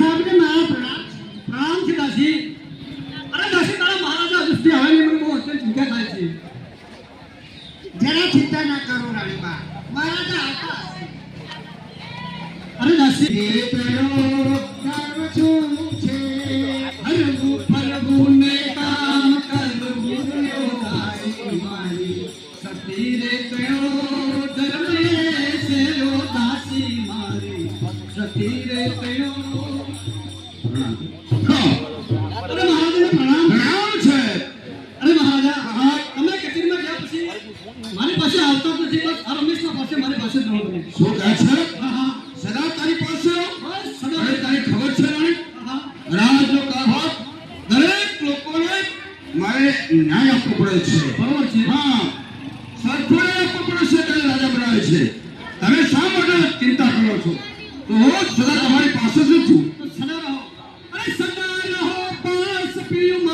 ਸਾਹਿਬ ਨੇ ਮਾਇਆ ਪੜਾ ਪ੍ਰਾਣ ਛਡਾ ਸੀ મારે ન્યાય આપવો પડે છે બરોબર છે હા સરખોને આપવો પડે રાજા બનાવે છે તમે શા માટે ચિંતા કરો છો તો હું સદા તમારી પાસે જ છું સદા રહો. અરે સદા રહો પાસ પીયું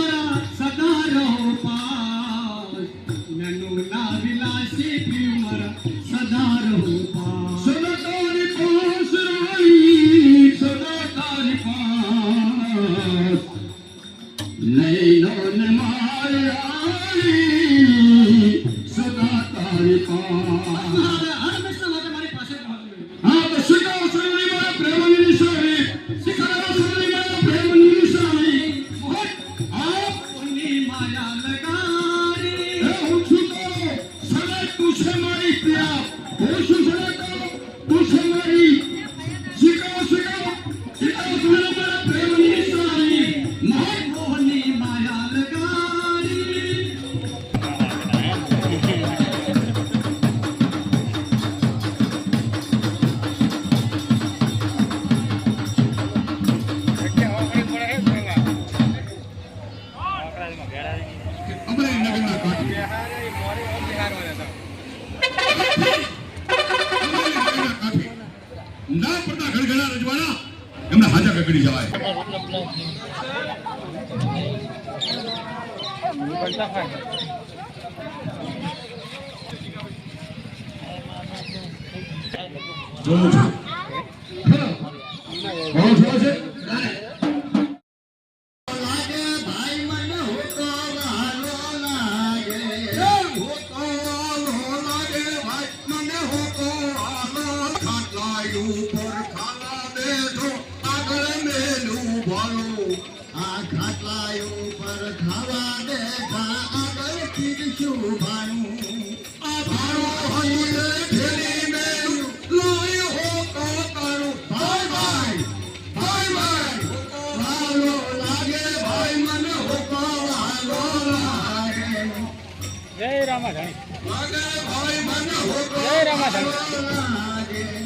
ના પડતા ગણગણા રજવાડા એમને હાજા ગગડી જવાય. જોઉં છું. પાયું પર ખાલા બેઠો આગળ મેલું ભરો આ ખાટલાયો પર ખાવા બેઠા આગળ પીરશું જય રામાધાણી. જય રામાધાણી.